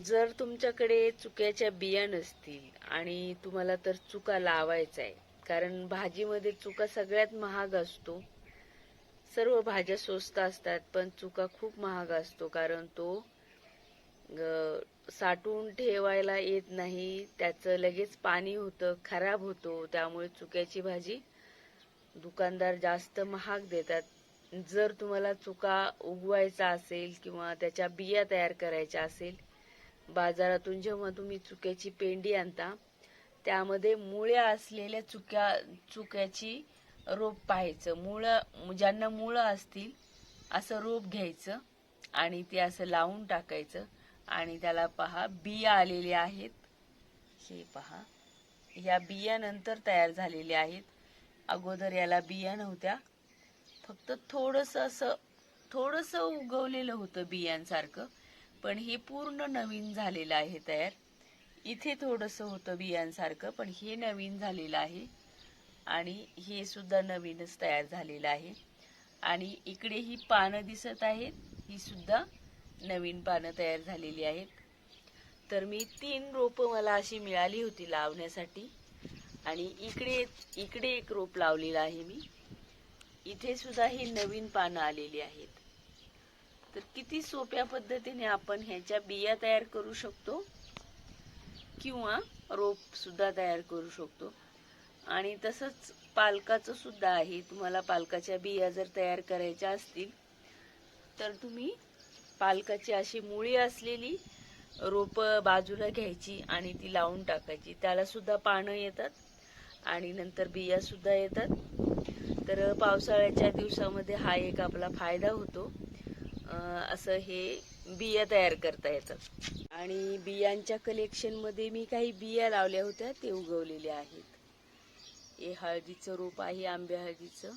जर तुमच्याकडे चुक्याच्या बिया नसतील आणि तुम्हाला तर चुका लावायचा आहे कारण भाजीमध्ये चुका सगळ्यात महाग असतो. सर्व भाज्या स्वस्त असतात पण चुका खूप महाग असतो कारण तो साठवून ठेवायला येत नाही त्याचं लगेच पाणी होतं खराब होतो त्यामुळे चुक्याची भाजी दुकानदार जास्त महाग देतात. जर तुम्हाला चुका उगवायचा असेल किंवा त्याच्या बिया तयार करायच्या असेल बाजारातून जेव्हा तुम्ही चुक्याची पेंडी आणता त्यामध्ये मुळ्या असलेल्या चुक्या चुक्याची रोप पाहायचं. मुळं ज्यांना मुळं असतील असं रोप घ्यायचं आणि ते असं लावून टाकायचं आणि त्याला पहा बिया आलेल्या आहेत. हे पहा या बियानंतर तयार झालेल्या आहेत. अगोदर याला बिया नव्हत्या. फक्त थोडंसं असं थोडंसं उगवलेलं होतं बियांसारखं पण हे पूर्ण नवीन झालेलं आहे तयार. इथे थोडंसं होतं बियांसारखं पण हे नवीन झालेलं आहे. आणि हे सुद्धा नवीनच तयार झालेलं आहे. आणि इकडे ही पानं दिसत आहेत ही सुद्धा नवीन पानं तयार झालेली आहेत. तर मी तीन रोपं मला अशी मिळाली होती लावण्यासाठी. आणि इकडे इकडे एक रोप लावलेलं आहे मी. इथे सुद्धा ही नवीन पानं आलेली आहेत. तर किती सोप्या पद्धतीने आपण ह्याच्या बिया तयार करू शकतो? किंवा रोप सुद्धा तयार करू शकतो. आणि तसंच पालकाचं सुद्धा आहे. तुम्हाला पालकाच्या बिया जर तयार करायच्या असतील तर तुम्ही पालकाची अशी मुळी असलेली रोप बाजूला घ्यायची आणि ती लावून टाकायची. त्याला सुद्धा पानं येतात आणि नंतर बिया सुद्धा येतात. तर पावसाळ्याच्या दिवसामध्ये हा एक आपला फायदा होतो. असं हे बिया तयार करता येतात. आणि बियांच्या कलेक्शनमध्ये मी काही बिया लावल्या होत्या ते उगवलेल्या आहेत. हे हळदीचं रोप आहे आंब्या हळदीचं.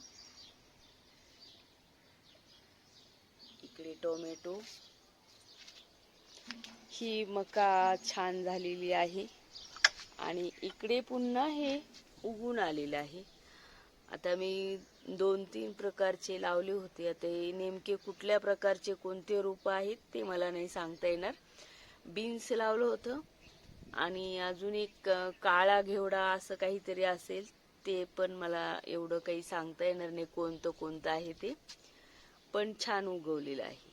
इकडे टोमॅटो. ही मका छान झालेली आहे. आणि इकडे पुन्हा हे उगून आलेलं आहे. आता मी दोन तीन प्रकारचे लावले होते. आता हे नेमके कुठल्या प्रकारचे कोणते रोप आहेत ते मला नाही सांगता येणार. बीन्स लावलं होतं. आणि अजून एक काळा घेवडा असं काहीतरी असेल ते पण मला एवढं काही सांगता येणार नाही कोणतं कोणतं आहे ते. पण छान उगवलेलं आहे.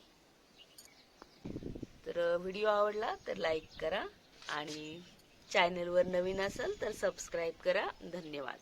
तर व्हिडिओ आवडला तर लाईक करा आणि चॅनलवर नवीन असाल तर सबस्क्राईब करा. धन्यवाद.